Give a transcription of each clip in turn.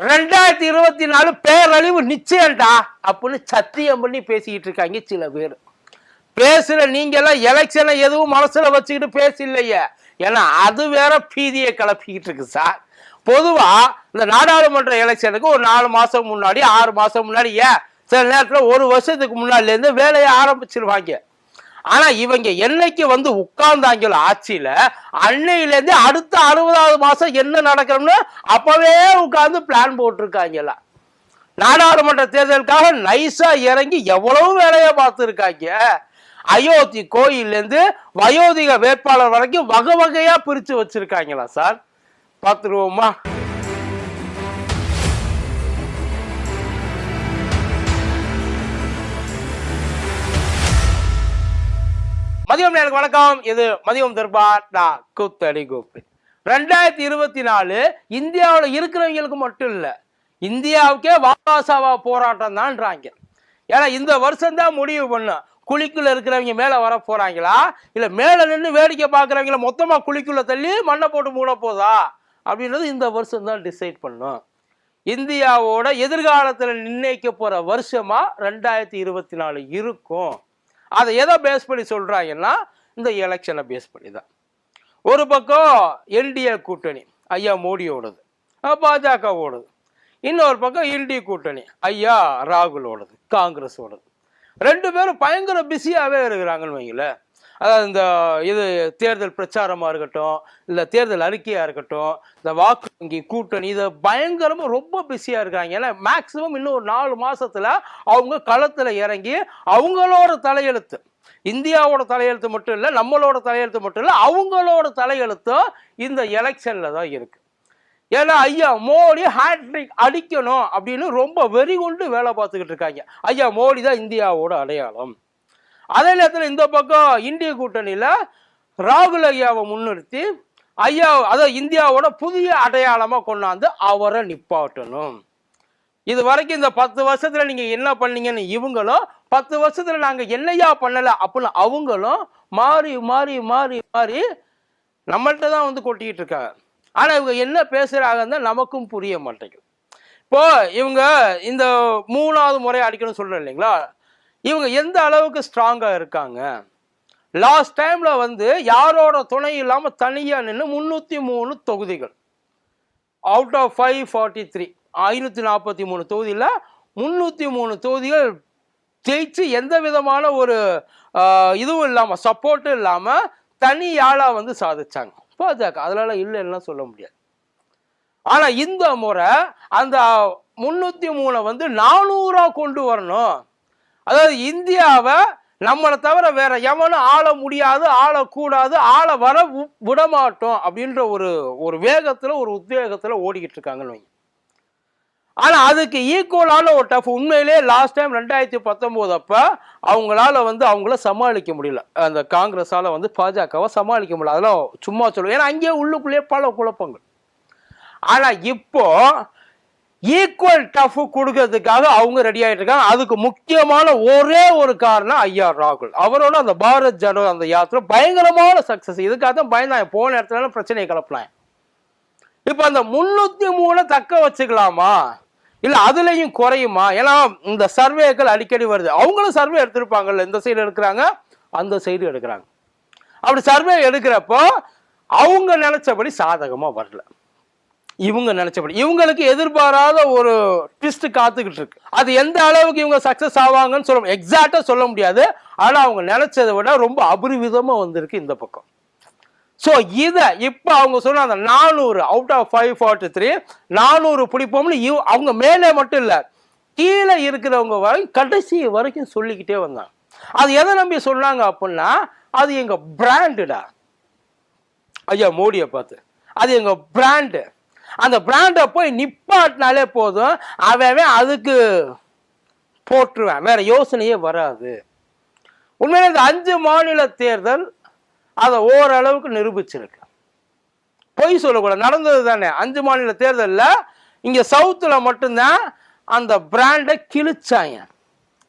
ரெண்டாயிரத்தி இருபத்தி நாலு பேரழிவு நிச்சயம்டா அப்படின்னு சத்தியம் பண்ணி பேசிக்கிட்டு இருக்காங்க சில பேர். பேசுற நீங்கெல்லாம் எலெக்ஷனை எதுவும் மனசுல வச்சுக்கிட்டு பேசலையே ஏன்னா அது வேற பீதியை கிளப்பிக்கிட்டு இருக்கு சார். பொதுவா இந்த நாடாளுமன்ற எலெக்ஷனுக்கு ஒரு நாலு மாசம் முன்னாடி ஆறு மாசம் முன்னாடி ஏன் சில நேரத்தில் ஒரு வருஷத்துக்கு முன்னாடிலேருந்து வேலையை ஆரம்பிச்சிருவாங்க. ஆனா இவங்க என்னைக்கு வந்து உட்கார்ந்தாங்களோ ஆட்சியில அன்னையில இருந்து அடுத்த அறுபதாவது மாசம் என்ன நடக்கணும்னு அப்பவே உட்கார்ந்து பிளான் போட்டிருக்காங்களா? நாடாளுமன்ற தேர்தலுக்காக நைஸா இறங்கி எவ்வளவு வேலையை பார்த்துருக்காங்க? அயோத்தி கோயிலேருந்து வயோதிக வேட்பாளர் வரைக்கும் வகை வகையா பிரிச்சு வச்சிருக்காங்களா சார்? பார்த்துருவோமா? மதியம் எனக்கு வணக்கம். இது மதியம் தர்பார் நான் கூத்தடி கோப்பி ரெண்டாயிரத்தி இருபத்தி நாலு இந்தியாவில் இருக்கிறவங்களுக்கு மட்டும் இல்லை இந்தியாவுக்கே வாசாவா போராட்டம் தான்றாங்க. ஏன்னா இந்த வருஷம் தான் முடிவு பண்ணும் குழிக்குள்ள இருக்கிறவங்க மேலே வர போறாங்களா? இல்லை மேலே நின்று வேடிக்கை பார்க்குறவங்கள மொத்தமாக குழிக்குள்ள தள்ளி மண்ணை போட்டு மூட போதா? அப்படின்றது இந்த வருஷம் தான் டிசைட் பண்ணும் இந்தியாவோட எதிர்காலத்தில் நிர்ணயிக்க போகிற வருஷமா ரெண்டாயிரத்தி இருபத்தி நாலு இருக்கும். அதை எதை பேஸ் பண்ணி சொல்கிறாங்கன்னா இந்த எலெக்ஷனை பேஸ் பண்ணி தான். ஒரு பக்கம் என்டிஏ கூட்டணி ஐயா மோடி ஓடுது பாஜக ஓடுது இன்னொரு பக்கம் எல்டி கூட்டணி ஐயா ராகுல் ஓடுது காங்கிரஸோடது. ரெண்டு பேரும் பயங்கர பிஸியாகவே இருக்கிறாங்கன்னு வைங்களேன் அதாவது இந்த இது தேர்தல் பிரச்சாரமாக இருக்கட்டும் இல்லை தேர்தல் அறிக்கையாக இருக்கட்டும் இந்த வாக்கு வங்கி கூட்டணி இதை பயங்கரமாக ரொம்ப பிஸியாக இருக்காங்க. ஏன்னா மேக்ஸிமம் இன்னும் ஒரு நாலு மாதத்தில் அவங்க களத்தில் இறங்கி அவங்களோட தலையெழுத்து இந்தியாவோட தலையெழுத்து மட்டும் இல்லை நம்மளோட தலையெழுத்து மட்டும் இல்லை அவங்களோட தலையெழுத்தும் இந்த எலெக்ஷனில் தான் இருக்குது ஏன்னா ஐயா மோடி ஹேட்ரிக் அடிக்கணும் அப்படின்னு ரொம்ப வெறி கொண்டு வேலை பார்த்துக்கிட்டு இருக்காங்க. ஐயா மோடி தான் இந்தியாவோட அடையாளம். அதே நேரத்தில் இந்த பக்கம் இந்திய கூட்டணியில் ராகுல் ஐயாவை முன்னிறுத்தி ஐயா அதாவது இந்தியாவோட புதிய அடையாளமாக கொண்டாந்து அவரை நிப்பாட்டணும். இது வரைக்கும் இந்த பத்து வருஷத்துல நீங்க என்ன பண்ணீங்கன்னு இவங்களும் பத்து வருஷத்துல நாங்க என்னையா பண்ணல அப்படின்னு அவங்களும் மாறி மாறி மாறி மாறி நம்மள்கிட்ட தான் வந்து கொட்டிக்கிட்டு இருக்காங்க. ஆனா இவங்க என்ன பேசுறாங்கன்னு நமக்கும் புரிய மாட்டேங்குது. இப்போ இவங்க இந்த மூணாவது முறை அடிக்கணும்னு சொல்றேன் இல்லைங்களா? இவங்க எந்த அளவுக்கு ஸ்ட்ராங்காக இருக்காங்க? லாஸ்ட் டைமில் வந்து யாரோட துணை இல்லாமல் தனியாக நின்று முந்நூற்றி மூணு தொகுதிகள். Out of five forty three ஐநூற்றி நாற்பத்தி மூணு தொகுதியில் முந்நூற்றி மூணு தொகுதிகள் ஜெயிச்சு எந்த விதமான ஒரு இதுவும் இல்லாமல் சப்போர்ட்டும் இல்லாமல் தனி ஆளாக வந்து சாதிச்சாங்க. பாஜக அதனால் இல்லைன்னா சொல்ல முடியாது. ஆனால் இந்த முறை அந்த முந்நூற்றி மூணை வந்து நானூறாக கொண்டு வரணும். அதாவது இந்தியாவை நம்மளை தவிர வேற எவனும் ஆள முடியாது ஆளக்கூடாது ஆள வர வு- விடமாட்டோம் அப்படின்ற ஒரு ஒரு வேகத்துல ஒரு உத்வேகத்துல ஓடிக்கிட்டு இருக்காங்கன்னு வைங்க. ஆனால் அதுக்கு ஈக்குவலான ஒரு டஃப் உண்மையிலேயே லாஸ்ட் டைம் ரெண்டாயிரத்தி பத்தொம்போது அப்போ அவங்களால வந்து அவங்கள சமாளிக்க முடியல. அந்த காங்கிரஸால் வந்து பாஜகவை சமாளிக்க முடியல. அதெல்லாம் சும்மா சொல்லுவோம். ஏன்னா அங்கேயே உள்ளுக்குள்ளேயே பல குழப்பங்கள். ஆனால் இப்போ ஈக்குவல் டஃப் கொடுக்கறதுக்காக அவங்க ரெடி ஆகிட்டு இருக்காங்க அதுக்கு முக்கியமான ஒரே ஒரு காரணம் ஐயா ராகுல். அவரோட அந்த பாரத் ஜனோ அந்த யாத்திரை பயங்கரமான சக்சஸ் இதுக்காக தான் பயந்தான் போன இடத்துல பிரச்சனையை கிளப்பலாம் இப்ப அந்த முன்னூத்தி மூணு தக்க வச்சுக்கலாமா? இல்ல அதுலயும் குறையுமா? ஏன்னா இந்த சர்வேக்கள் அடிக்கடி வருது. அவங்களும் சர்வே எடுத்திருப்பாங்கல்ல இந்த சைடு எடுக்கிறாங்க அந்த சைடு எடுக்கிறாங்க. அப்படி சர்வே எடுக்கிறப்போ அவங்க நினைச்சபடி சாதகமா வரல. இவங்க நினைச்சபடி. இவங்களுக்கு எதிர்பாராத ஒரு ட்விஸ்ட் காத்துக்கிட்டு இருக்கு. அது எந்த அளவுக்கு இவங்க சக்சஸ் ஆவாங்கன்னு சொல்ல எக்ஸாக்டா சொல்ல முடியாது. ஆனா அவங்க நினைச்சதை விட ரொம்ப அபரிவிதமா வந்திருக்கு இந்த பக்கம். ஸோ இதை இப்போ அவங்க சொன்ன அந்த நானூறு out of five forty three நானூறு பிடிப்போம்னு இவ் அவங்க மேலே மட்டும் இல்லை கீழே இருக்கிறவங்க வரை கடைசி வரைக்கும் சொல்லிக்கிட்டே வந்தாங்க. அது எதை நம்பி சொன்னாங்க அப்படின்னா அது எங்கள் பிராண்டுடா ஐயா மோடியை பார்த்து. அது எங்கள் பிராண்டு அந்த பிராண்டை போய் நிப்பாட்டினாலே போதும். அவன் அதுக்கு போட்டுருவேன். வேற யோசனையே வராது. உண்மையிலே இந்த அஞ்சு மாநில தேர்தல் அதை ஓரளவுக்கு நிரூபிச்சிருக்கு. பொய் சொல்லக்கூடாது. நடந்தது தானே. அஞ்சு மாநில தேர்தலில் இங்கே சவுத்தில் மட்டும்தான் அந்த பிராண்டை கிழிச்சாங்க.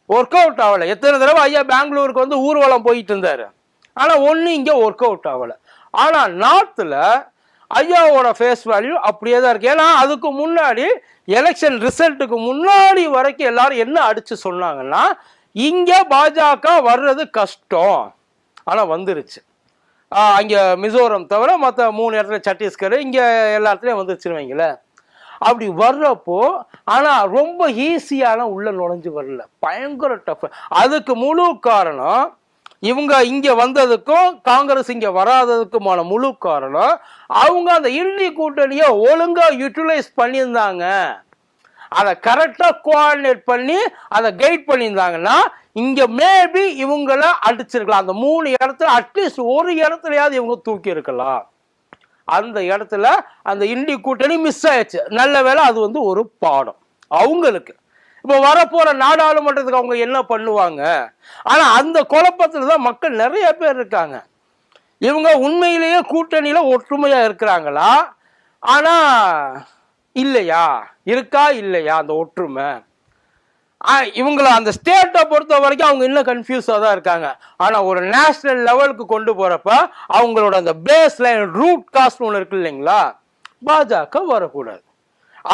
ஒர்க் அவுட் ஆகலை. எத்தனை தடவை ஐயா பெங்களூருக்கு வந்து ஊர்வலம் போயிட்டு இருந்தாரு. ஆனால் ஒன்றும் இங்கே ஒர்க் அவுட் ஆகலை. ஆனால் நார்த்தில் ஐயாவோட ஃபேஸ் வேல்யூ அப்படியே தான் இருக்கு. ஏன்னா அதுக்கு முன்னாடி எலெக்ஷன் ரிசல்ட்டுக்கு முன்னாடி வரைக்கும் எல்லாரும் என்ன அடிச்சு சொன்னாங்கன்னா இங்கே பாஜக வர்றது கஷ்டம். ஆனால் வந்துருச்சு. அங்கே மிசோரம் தவிர மற்ற மூணு இடத்துல சத்தீஸ்கர் இங்கே எல்லா இடத்துலையும் வந்துருச்சுன்னு வைங்களேன் அப்படி வர்றப்போ ஆனால் ரொம்ப ஈஸியான உள்ள நுழைஞ்சு வரல. பயங்கர டஃப் அதுக்கு முழு காரணம் இவங்க இங்கே வந்ததுக்கும் காங்கிரஸ் இங்கே வராததுக்குமான முழு காரணம் அவங்க அந்த இல்லி கூட்டணியை ஒழுங்காக யூட்டிலைஸ் பண்ணியிருந்தாங்க. அதை கரெக்டாக கோஆர்டினேட் பண்ணி அதை கைட் பண்ணியிருந்தாங்கன்னா இங்கே மேபி இவங்கள அடிச்சிருக்கலாம். அந்த மூணு இடத்துல அட்லீஸ்ட் ஒரு இடத்துலையாவது இவங்க தூக்கி இருக்கலாம். அந்த இடத்துல அந்த இண்டி கூட்டணி மிஸ் ஆயிடுச்சு. நல்ல வேளை அது வந்து ஒரு பாடம். அவங்களுக்கு இப்போ வரப்போற நாடாளுமன்றத்துக்கு அவங்க என்ன பண்ணுவாங்க? ஆனா அந்த குழப்பத்துல தான் மக்கள் நிறைய பேர் இருக்காங்க. இவங்க உண்மையிலேயே கூட்டணியில ஒற்றுமையா இருக்கிறாங்களா? ஆனா இல்லையா? இருக்கா? இல்லையா? அந்த ஒற்றுமை? ஆ, அந்த ஸ்டேட்டை பொறுத்த வரைக்கும் அவங்க இன்னும் கன்ஃபியூஸாக தான் இருக்காங்க. ஆனால் ஒரு நேஷ்னல் லெவலுக்கு கொண்டு போகிறப்ப அவங்களோட அந்த பேஸ் லைன் ரூட் காஸ்ட் ஒன்று இருக்கு இல்லைங்களா? பாஜக வரக்கூடாது.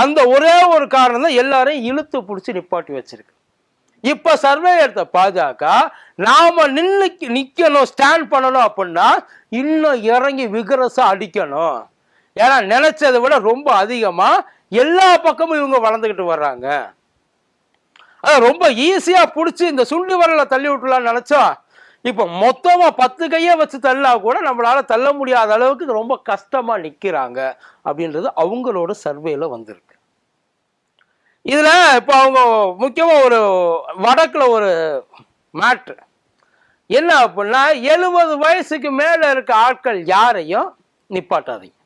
அந்த ஒரே ஒரு காரணம் தான் எல்லாரையும் இழுத்து பிடிச்சி நிப்பாட்டி வச்சிருக்கு. இப்போ சர்வே எடுத்த பாஜக நாம நின்று நிக்கணும் ஸ்டாண்ட் பண்ணணும் அப்படின்னா இன்னும் இறங்கி விகரசா அடிக்கணும். ஏன்னா நினைச்சதை விட ரொம்ப அதிகமா எல்லா பக்கமும் இவங்க வளர்ந்துக்கிட்டு வர்றாங்க. அதான் ரொம்ப ஈஸியா பிடிச்சி இந்த சுண்டி வரல தள்ளி விட்டுலாம் நினைச்சா இப்போ மொத்தமாக பத்து கையை வச்சு தள்ளா கூட நம்மளால் தள்ள முடியாத அளவுக்கு ரொம்ப கஷ்டமாக நிற்கிறாங்க அப்படின்றது அவங்களோட சர்வேல வந்திருக்கு. இதில் இப்போ அவங்க முக்கியமாக ஒரு வடக்கில் ஒரு மேட்ரு என்ன அப்படின்னா எழுபது வயசுக்கு மேலே இருக்க ஆட்கள் யாரையும் நிப்பாட்டாதீங்க.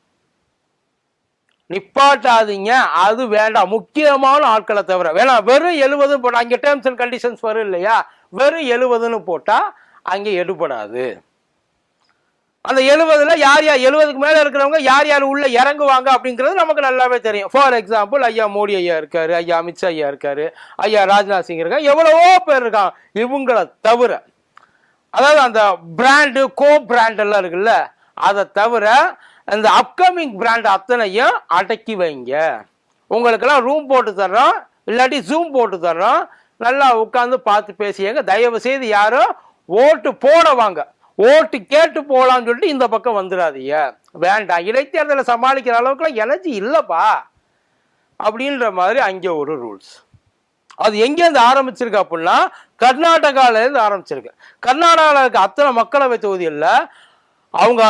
நிப்பாட்டாதீங்க அது வேண்டாம். முக்கியமான ஆட்களை தவிர வேணாம் வெறும் எழுபது போட்டால் அங்கே டேர்ம்ஸ் அண்ட் கண்டிஷன்ஸ் வரும் இல்லையா? வெறும் எழுபதுன்னு போட்டால் அங்கே எடுபடாது அந்த எழுபதுல யார் யார் எழுபதுக்கு மேலே இருக்கிறவங்க யார் யார் உள்ள இறங்குவாங்க அப்படிங்கிறது நமக்கு நல்லாவே தெரியும். ஃபார் எக்ஸாம்பிள் ஐயா மோடி ஐயா இருக்காரு ஐயா அமித்ஷா ஐயா இருக்காரு ஐயா ராஜ்நாத் சிங் இருக்காங்க எவ்வளவோ பேர் இருக்கான் இவங்களை தவிர அதாவது அந்த பிராண்டு கோ பிராண்ட் எல்லாம் இருக்குல்ல அதை தவிர இந்த அப்கமிங் பிராண்ட் அத்தனையும் அடக்கி வைங்க. உங்களுக்கெல்லாம் ரூம் போட்டு தர்றோம் இல்லாட்டி ஜூம் போட்டு தர்றோம். நல்லா உட்காந்து பார்த்து பேசியங்க. தயவு செய்து யாரும் ஓட்டு போட வாங்க ஓட்டு கேட்டு போகலான்னு சொல்லிட்டு இந்த பக்கம் வந்துடாதீங்க வேண்டாம். இடைத்தேர்தலை சமாளிக்கிற அளவுக்குலாம் எனர்ஜி இல்லைப்பா. அப்படின்ற மாதிரி அங்கே ஒரு ரூல்ஸ். அது எங்கேருந்து ஆரம்பிச்சிருக்கு அப்படின்னா கர்நாடகாவிலேருந்து ஆரம்பிச்சிருக்கு. கர்நாடகாவில் இருக்க அத்தனை மக்களவை தொகுதிகளில் அவங்க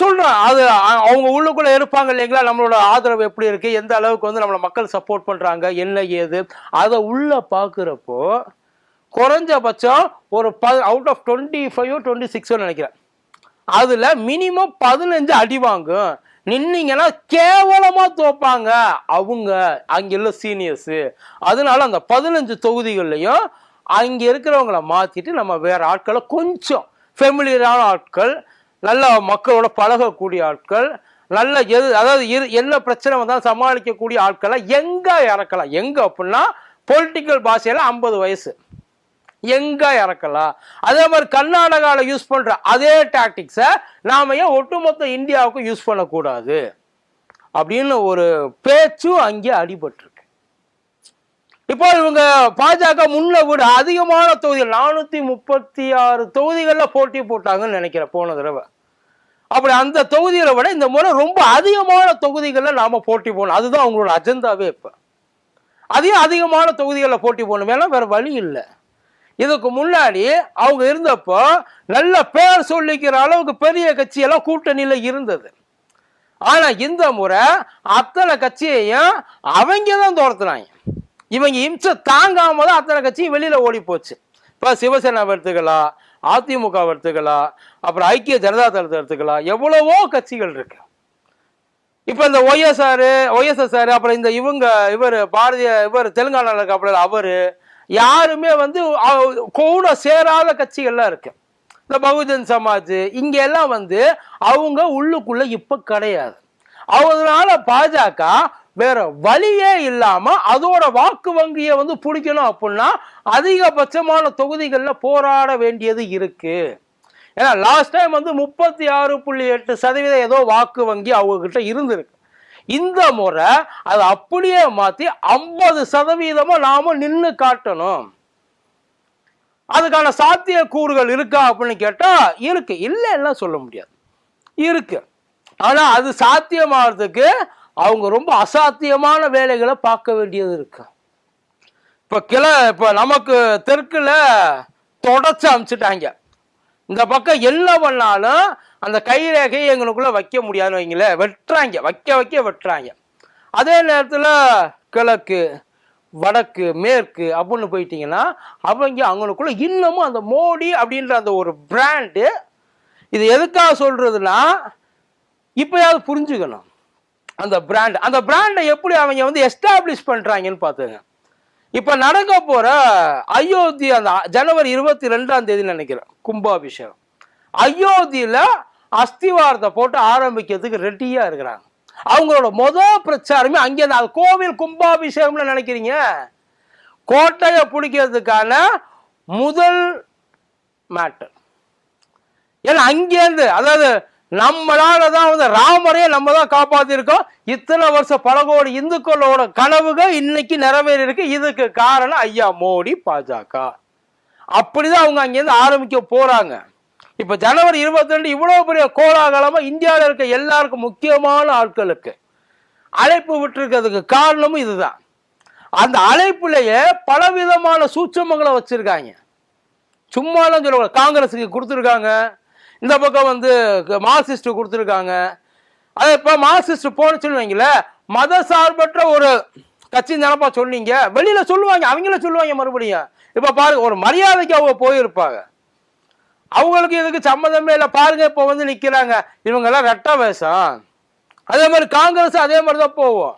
சொல்கிறோம் அது அவங்க உள்ளுக்குள்ளே இருப்பாங்க இல்லைங்களா? நம்மளோட ஆதரவு எப்படி இருக்குது எந்த அளவுக்கு வந்து நம்மளை மக்கள் சப்போர்ட் பண்ணுறாங்க என்ன ஏது? அதை உள்ளே பார்க்குறப்போ குறைஞ்சபட்சம் ஒரு ப out of twenty five twenty சிக்ஸோ நினைக்கிறேன். அதில் மினிமம் பதினஞ்சு அடி வாங்கும். நின்னீங்கன்னா கேவலமாக தோப்பாங்க. அவங்க அங்க உள்ள அதனால அந்த பதினஞ்சு தொகுதிகள்லையும் அங்கே இருக்கிறவங்கள மாற்றிட்டு நம்ம வேற ஆட்களை கொஞ்சம் ஃபெமிலியரான ஆட்கள் நல்ல மக்களோட பழகக்கூடிய ஆட்கள் நல்ல எது அதாவது இரு- என்ன பிரச்சனை வந்தாலும் சமாளிக்கக்கூடிய ஆட்களை எங்கே இறக்கலாம்? எங்கே அப்படின்னா பொலிட்டிக்கல் பாஷையில் ஐம்பது வயசு. எங்கே இறக்கலாம்? அதே மாதிரி கர்நாடகாவில் யூஸ் பண்ணுற அதே டாக்டிக்ஸை நாம் ஏன் ஒட்டுமொத்த இந்தியாவுக்கு யூஸ் பண்ணக்கூடாது? அப்படின்னு ஒரு பேச்சும் அங்கே அடிபட்டிருக்கு. இப்போ இவங்க பாஜக முன்ன விட அதிகமான தொகுதிகள் நானூற்றி முப்பத்தி ஆறு தொகுதிகளில் போட்டி போட்டாங்கன்னு நினைக்கிறேன் போன தடவை. அப்படி அந்த தொகுதிகளை விட இந்த முறை ரொம்ப அதிகமான தொகுதிகளில் நாம் போட்டி போடணும். அதுதான் அவங்களோட அஜெண்டாவே இப்போ. அதையும் அதிகமான தொகுதிகளில் போட்டி போகணும் வேணால் வேறு வழி இல்லை. இதுக்கு முன்னாடி அவங்க இருந்தப்போ நல்ல பேர் சொல்லிக்கிற அளவுக்கு பெரிய கட்சியெல்லாம் கூட்டணியில் இருந்தது. ஆனால் இந்த முறை அத்தனை கட்சியையும் அவங்க தான் துரத்துனாங்க. இவங்க இம்சை தாங்காம தான் அத்தனை கட்சியும் வெளியில் ஓடி போச்சு. இப்போ சிவசேனா எடுத்துக்கலாம் அதிமுக எடுத்துக்கலாம் அப்புறம் ஐக்கிய ஜனதா தளத்தை எடுத்துக்கலாம் எவ்வளவோ கட்சிகள் இருக்கு. இப்போ இந்த ஒய்எஸ்ஆர் ஒய்எஸ்எஸ்ஆர் அப்புறம் இந்த இவங்க இவர் பாரதிய இவர் தெலுங்கானால இருக்க அப்புறம் யாருமே வந்து கூட சேராத கட்சிகள்லாம் இருக்கு. இந்த பகுஜன் சமாஜ் இங்கெல்லாம் வந்து அவங்க உள்ளுக்குள்ள இப்போ கிடையாது. அவங்களால பாஜக வேற வழியே இல்லாம அதோட வாக்கு வங்கியை வந்து பிடிக்கணும் அப்படின்னா அதிகபட்சமான தொகுதிகளில் போராட வேண்டியது இருக்கு. ஏன்னா லாஸ்ட் டைம் வந்து முப்பத்தி ஆறு புள்ளி எட்டு சதவீதம் ஏதோ வாக்கு வங்கி அவங்க கிட்ட இருந்திருக்கு. இந்த முறை அதை அப்படியே மாற்றி ஐம்பது சதவீதமாக நாம் நின்று காட்டணும். அதுக்கான சாத்திய கூறுகள் இருக்கா அப்படின்னு கேட்டால் இருக்கு. இல்லைன்னா சொல்ல முடியாது. இருக்கு. ஆனால் அது சாத்தியமாகிறதுக்கு அவங்க ரொம்ப அசாத்தியமான வேலைகளை பார்க்க வேண்டியது இருக்கு. இப்போ கிள இப்போ நமக்கு தெற்குல தொடச்சு அமிச்சிட்டாங்க. இந்த பக்கம் என்ன பண்ணாலும் அந்த கைரேகையை எங்களுக்குள்ள வைக்க முடியாதுன்னு வைங்களேன். வெட்டுறாங்க. வைக்க வைக்க வெட்டுறாங்க. அதே நேரத்தில் கிழக்கு வடக்கு மேற்கு அப்படின்னு போயிட்டீங்கன்னா அவங்க அவங்களுக்குள்ள இன்னமும் அந்த மோடி அப்படின்ற அந்த ஒரு பிராண்டு இது எதுக்காக சொல்றதுன்னா இப்பயாவது புரிஞ்சுக்கணும். அந்த பிராண்ட் அந்த பிராண்டை எப்படி அவங்க வந்து எஸ்டாப்ளிஷ் பண்ணுறாங்கன்னு பார்த்துங்க இப்போ நடக்க போகிற அயோத்தி அந்த ஜனவரி இருபத்தி ரெண்டாம் தேதி நினைக்கிறேன் கும்பாபிஷேகம். அயோத்தியில் அஸ்திவாரத்தை போட்டு ஆரம்பிக்கிறதுக்கு ரெட்டியாக இருக்கிறாங்க. அவங்களோட மொதல் பிரச்சாரமே அங்கே அது கோவில் கும்பாபிஷேகம்னு நினைக்கிறீங்க? கோட்டையை பிடிக்கிறதுக்கான முதல் மேட்டர் ஏன்னா அங்கேருந்து அதாவது நம்மளால தான் வந்து ராமரையே நம்ம தான் காப்பாத்திருக்கோம். இத்தனை வருஷம் பல கோடி இந்துக்களோட கனவுகள் இன்னைக்கு நிறைவேறி இருக்கு இதுக்கு காரணம் ஐயா மோடி பாஜக. அப்படிதான் அவங்க அங்கேருந்து ஆரம்பிக்க போறாங்க. இப்ப ஜனவரி இருபத்தி ரெண்டு இவ்வளவு பெரிய கோலாகலமா இந்தியாவில் இருக்க எல்லாருக்கும் முக்கியமான ஆட்களுக்கு அழைப்பு விட்டுருக்கிறதுக்கு காரணமும் இதுதான். அந்த அழைப்புலயே பலவிதமான சூட்சமங்களை வச்சிருக்காங்க. சும்மாலாம் சொல்ல காங்கிரஸுக்கு கொடுத்துருக்காங்க. இந்த பக்கம் வந்து மார்க்சிஸ்ட் கொடுத்துருக்காங்க. அதே இப்போ மார்க்சிஸ்ட் போனுச்சுன்னு வைங்களேன் மத சார்பற்ற ஒரு கட்சி நினப்பா சொன்னீங்க. வெளியில சொல்லுவாங்க அவங்கள சொல்லுவாங்க மறுபடியும். இப்போ பாருங்க ஒரு மரியாதைக்கு அவங்க போயிருப்பாங்க. அவங்களுக்கு இதுக்கு சம்மந்தமே இல்லை. பாருங்க இப்போ வந்து நிற்கிறாங்க இவங்கெல்லாம் ரெட்ட வேஷம். அதே மாதிரி காங்கிரஸ் அதே மாதிரி தான் போவோம்.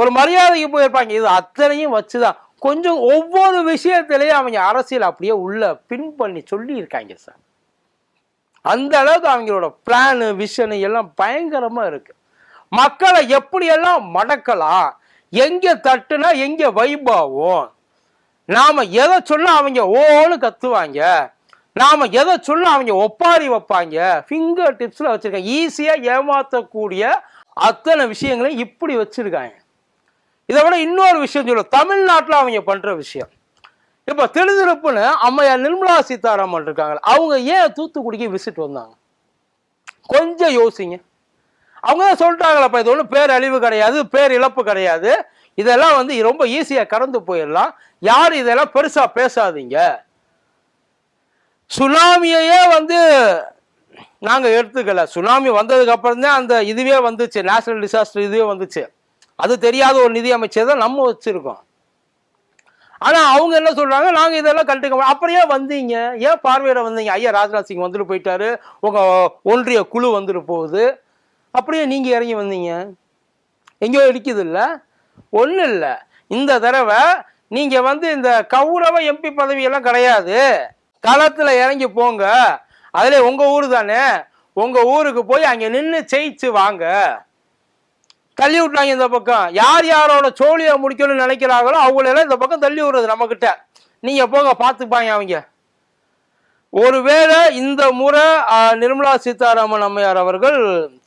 ஒரு மரியாதைக்கு போயிருப்பாங்க. இது அத்தனையும் வச்சுதான். கொஞ்சம் ஒவ்வொரு விஷயத்திலையும் அவங்க அரசியல் அப்படியே உள்ள பின் பண்ணி சொல்லியிருக்காங்க சார். அந்த அளவுக்கு அவங்களோட பிளானு விஷனு எல்லாம் பயங்கரமாக இருக்கு. மக்களை எப்படியெல்லாம் மடக்கலாம் எங்கே தட்டுனா எங்கே வைபாவும் நாம் எதை சொன்னால் அவங்க ஓன்னு கத்துவாங்க நாம் எதை சொன்னால் அவங்க ஒப்பாரி வைப்பாங்க ஃபிங்கர் டிப்ஸில் வச்சுருக்காங்க. ஈஸியாக ஏமாற்றக்கூடிய அத்தனை விஷயங்களையும் இப்படி வச்சுருக்காங்க. இதை விட இன்னொரு விஷயம் சொல்லுவோம் தமிழ்நாட்டில் அவங்க பண்ணுற விஷயம். இப்போ தெளிந்திருப்புன்னு அம்மையார் நிர்மலா சீதாராமன் இருக்காங்க. அவங்க ஏன் தூத்துக்குடிக்கு விசிட் வந்தாங்க? கொஞ்சம் யோசிங்க. அவங்க தான் சொல்லிட்டாங்களப்பா இது ஒன்றும் பேர் அழிவு கிடையாது பேர் இழப்பு கிடையாது. இதெல்லாம் வந்து ரொம்ப ஈஸியாக கடந்து போயிடலாம். யார் இதெல்லாம் பெருசாக பேசாதீங்க. சுனாமியையே வந்து நாங்கள் எடுத்துக்கல. சுனாமி வந்ததுக்கு அப்புறம் தான் அந்த இதுவே வந்துச்சு. நேஷனல் டிசாஸ்டர் இதுவே வந்துச்சு. அது தெரியாத ஒரு நிதி அமைச்சர் தான் நம்ம வச்சுருக்கோம். ஆனால் அவங்க என்ன சொல்கிறாங்க நாங்கள் இதெல்லாம் கண்டுக்க அப்படியே அப்புறம் ஏன் வந்தீங்க? ஏன் பார்வையிட வந்தீங்க? ஐயா ராஜ்நாத் சிங் வந்துட்டு போயிட்டாரு. உங்கள் ஒன்றிய குழு வந்துட்டு போகுது. அப்படியே நீங்கள் இறங்கி வந்தீங்க. எங்கேயோ இருக்குது இல்லை ஒன்றும் இல்லை. இந்த தடவை நீங்கள் வந்து இந்த கௌரவ எம்பி பதவி எல்லாம் கிடையாது. களத்தில் இறங்கி போங்க. அதுல உங்கள் ஊர் தானே? உங்கள் ஊருக்கு போய் அங்கே நின்று ஜெயிச்சு வாங்க. தள்ளி விட்டாங்க இந்த பக்கம். யார் யாரோட சோழியை முடிக்கணும்னு நினைக்கிறாங்களோ அவங்களெல்லாம் இந்த பக்கம் தள்ளி விடுறது நம்மக்கிட்ட நீங்கள் போங்க பார்த்துப்பாங்க அவங்க. ஒருவேளை இந்த முறை நிர்மலா சீதாராமன் அம்மையார் அவர்கள்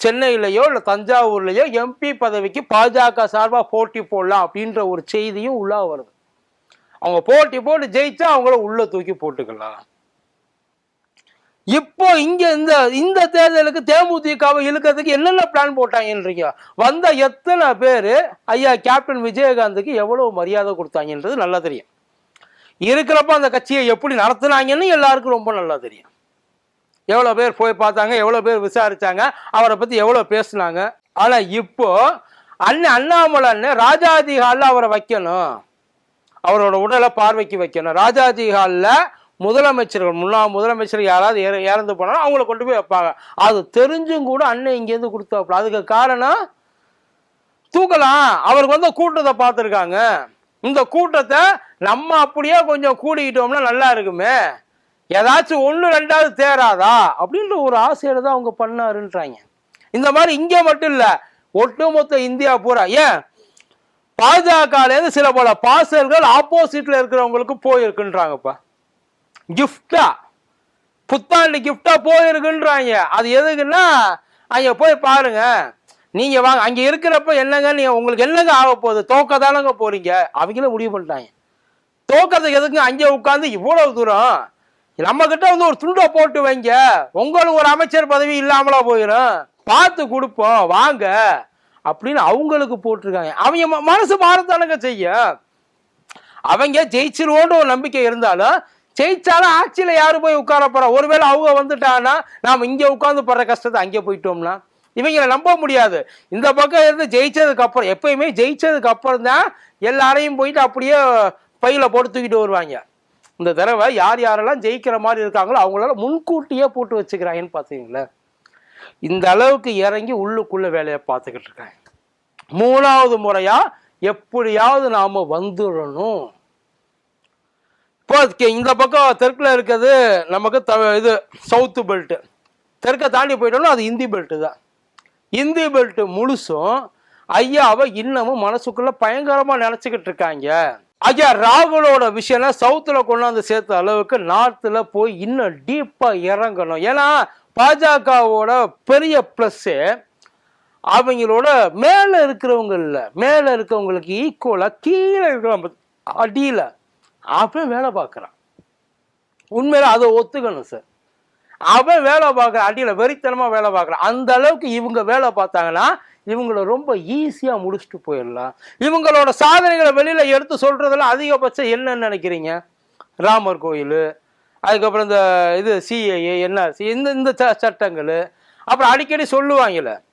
சென்னையிலேயோ இல்லை தஞ்சாவூர்லேயோ எம்பி பதவிக்கு பாஜக சார்பாக போட்டி போடலாம் அப்படின்ற ஒரு செய்தியும் உள்ளாக வருது. அவங்க போட்டி போட்டு ஜெயிச்சா அவங்கள உள்ளே தூக்கி போட்டுக்கலாம். இப்போ இங்க இந்த இந்த தேர்தலுக்கு தேமுதிகவை இழுக்கிறதுக்கு என்னென்ன பிளான் போட்டாங்கன்றீங்க? வந்த எத்தனை பேர் ஐயா கேப்டன் விஜயகாந்துக்கு எவ்வளவு மரியாதை கொடுத்தாங்கன்றது நல்லா தெரியும். இருக்கிறப்ப அந்த கட்சியை எப்படி நடத்துனாங்கன்னு எல்லாருக்கும் ரொம்ப நல்லா தெரியும். எவ்வளோ பேர் போய் பார்த்தாங்க எவ்வளோ பேர் விசாரித்தாங்க அவரை பற்றி எவ்வளோ பேசுனாங்க. ஆனால் இப்போ அண்ணன் அண்ணாமலை அண்ணன் ராஜாஜி ஹாலில் அவரை வைக்கணும். அவரோட உடலை பார்வைக்கு வைக்கணும். ராஜாஜி ஹாலில் முதலமைச்சர்கள் முன்னாள் முதலமைச்சர் யாராவது இற- இறந்து போனாலும் அவங்கள கொண்டு போய் வைப்பாங்க. அது தெரிஞ்சும் கூட அண்ணன் இங்கேருந்து கொடுத்தாப்புல அதுக்கு காரணம் தூக்கலாம் அவருக்கு வந்து கூட்டத்தை பார்த்துருக்காங்க. இந்த கூட்டத்தை நம்ம அப்படியே கொஞ்சம் கூடிக்கிட்டோம்னா நல்லா இருக்குமே. ஏதாச்சும் ஒன்று ரெண்டாவது தேராதா? அப்படின்ற ஒரு ஆசையில தான் அவங்க பண்ணாருன்றாங்க. இந்த மாதிரி இங்கே மட்டும் இல்லை ஒட்டுமொத்த இந்தியா பூரா. ஏன்? பாஜகலேருந்து சில பல பாசர்கள் ஆப்போசிட்ல இருக்கிறவங்களுக்கு போயிருக்குன்றாங்கப்பா. கிஃப்டா புத்தாண்டு கிஃப்டா போயிருக்குன்றாங்க. அது எதுக்குன்னா அங்க போய் பாருங்க. நீங்க வாங்க அங்க இருக்கிறப்ப என்னங்க நீங்க உங்களுக்கு என்னங்க ஆக போகுது? தோக்க தானங்க போறீங்க. அவங்களே முடிவு பண்ணிட்டாங்க. தோக்கத்துக்கு எதுக்குங்க? அங்கே உட்காந்து இவ்வளவு தூரம்? நம்ம கிட்ட வந்து ஒரு துண்டை போட்டு வைங்க. உங்களுக்கு ஒரு அமைச்சர் பதவி இல்லாமலா போயிடும் பார்த்து கொடுப்போம் வாங்க. அப்படின்னு அவங்களுக்கு போட்டிருக்காங்க. அவங்க ம- மனசு மாறத்தானுங்க செய்யும். அவங்க ஜெயிச்சிருவோன்ற ஒரு நம்பிக்கை இருந்தாலும் ஜெயிச்சாலும் ஆட்சியில் யார் போய் உட்கார போகிறா ஒருவேளை அவங்க வந்துட்டாங்கன்னா நாம் இங்கே உட்காந்து படுற கஷ்டத்தை அங்கே போயிட்டோம்னா? இவங்களை நம்ப முடியாது. இந்த பக்கம் இருந்து ஜெயிச்சதுக்கு அப்புறம் எப்பயுமே ஜெயிச்சதுக்கு அப்புறம் தான் எல்லாரையும் போயிட்டு அப்படியே பையில போட்டு தூக்கிட்டு வருவாங்க. இந்த தடவை யார் யாரெல்லாம் ஜெயிக்கிற மாதிரி இருக்காங்களோ அவங்களால முன்கூட்டியே போட்டு வச்சுக்கிறாங்கன்னு பார்த்தீங்களா இந்த அளவுக்கு இறங்கி உள்ளுக்குள்ள வேலையை பார்த்துக்கிட்டு இருக்காங்க. மூணாவது முறையா எப்படியாவது நாம வந்துடணும். இப்போ இந்த பக்கம் தெற்குல இருக்கிறது நமக்கு த இது சவுத்து பெல்ட்டு தெற்கை தாண்டி போயிட்டோம்னா அது இந்தி பெல்ட்டு தான். இந்தி பெல்ட்டு முழுசும் ஐயாவை இன்னமும் மனசுக்குள்ள பயங்கரமாக நினச்சிக்கிட்டு இருக்காங்க. ஐயா ராகுலோட விஷயம்லாம் சவுத்தில் கொண்டாந்து சேர்த்த அளவுக்கு நார்த்தில் போய் இன்னும் டீப்பாக இறங்கணும். ஏன்னா பாஜகவோட பெரிய ப்ளஸ்ஸு அவங்களோட மேலே இருக்கிறவங்க இல்லை. மேலே இருக்கிறவங்களுக்கு ஈக்குவலாக கீழே இருக்கிற அடியில் அப்படியே வேலை பார்க்குறான். உண்மையில அதை ஒத்துக்கணும் சார் அவன் வேலை பார்க்குற அடியில் வெறித்தனமாக வேலை பார்க்குறான். அந்த அளவுக்கு இவங்க வேலை பார்த்தாங்கன்னா இவங்கள ரொம்ப ஈஸியாக முடிச்சுட்டு போயிடலாம். இவங்களோட சாதனைகளை வெளியில் எடுத்து சொல்கிறதெல்லாம் அதிகபட்சம் என்னன்னு நினைக்கிறீங்க? ராமர் கோயில் அதுக்கப்புறம் இந்த இது சிஏஏ என்ஆர்சி இந்த இந்த ச- சட்டங்கள். அப்புறம் அடிக்கடி சொல்லுவாங்கல்ல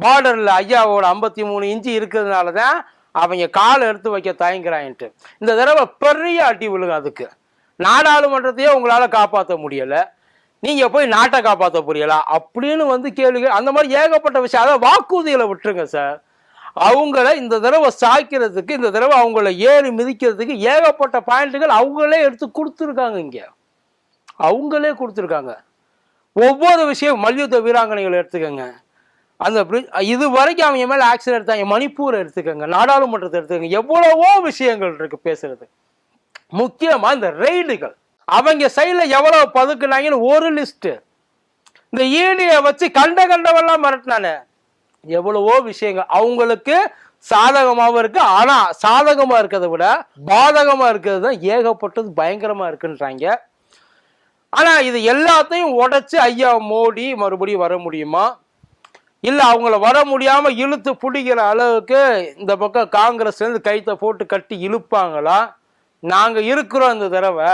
பார்டரில் ஐயாவோட ஐம்பத்தி மூணு இன்ச்சு இருக்கிறதுனால தான் அவங்க காலை எடுத்து வைக்க தயங்குறான்ட்டு. இந்த தடவை பெரிய அடி விழுகும் அதுக்கு. நாடாளுமன்றத்தையே உங்களால் காப்பாற்ற முடியலை. நீங்கள் போய் நாட்டை காப்பாற்ற புரியலா அப்படின்னு வந்து கேளுங்க அந்த மாதிரி ஏகப்பட்ட விஷயம். அதை வாக்குறுதிகளை விட்டுருங்க சார் அவங்கள இந்த தடவை சாய்க்கிறதுக்கு இந்த தடவை அவங்கள ஏறி மிதிக்கிறதுக்கு ஏகப்பட்ட பாயிண்ட்டுகள் அவங்களே எடுத்து கொடுத்துருக்காங்க இங்கே. அவங்களே கொடுத்துருக்காங்க. ஒவ்வொரு விஷயம் மல்யுத்த வீராங்கனைகளை எடுத்துக்கோங்க. அந்த இது வரைக்கும் அவங்க மேலே ஆக்ஷன் எடுத்தாங்க. மணிப்பூர் எடுத்துக்கோங்க நாடாளுமன்றத்தை எடுத்துக்கோங்க. எவ்வளவோ விஷயங்கள் இருக்கு பேசுறது. முக்கியமா இந்த ரெய்டுகள் அவங்க சைடில் எவ்வளவு பதுக்குனாங்கன்னு ஒரு லிஸ்ட் இந்த ஈடியை வச்சு கண்ட கண்டவெல்லாம் மிரட்டினானே. எவ்வளவோ விஷயங்கள். அவங்களுக்கு சாதகமாகவும் இருக்கு. ஆனா சாதகமா இருக்கிறத விட பாதகமா இருக்கிறது தான் ஏகப்பட்டது பயங்கரமா இருக்குன்றாங்க. ஆனா இது எல்லாத்தையும் உடைச்சு ஐயா மோடி மறுபடியும் வர முடியுமா? இல்லை அவங்கள வர முடியாமல் இழுத்து பிடிக்கிற அளவுக்கு இந்த பக்கம் காங்கிரஸ்லேருந்து கைத்தை போட்டு கட்டி இழுப்பாங்களா? நாங்கள் இருக்கிறோம் இந்த தடவை.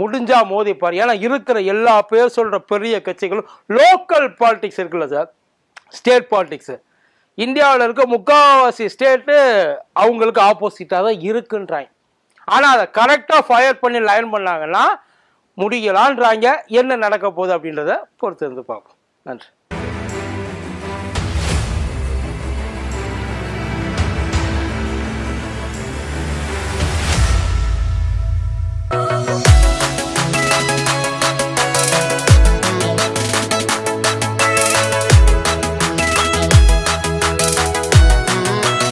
முடிஞ்சா மோதிப்பார் ஏன்னா இருக்கிற எல்லா பேர் சொல்கிற பெரிய கட்சிகளும் லோக்கல் பாலிடிக்ஸ் இருக்குல்ல சார். State politics. இந்தியாவில் இருக்க முக்கால்வாசி ஸ்டேட்டு அவங்களுக்கு ஆப்போசிட்டாக தான் இருக்குன்றாங்க. ஆனால் அதை கரெக்டாக ஃபயர் பண்ணி லைன் பண்ணாங்கன்னா முடியலான்றாங்க. என்ன நடக்க போகுது அப்படின்றத பொறுத்து இருந்து பார்ப்போம். நன்றி.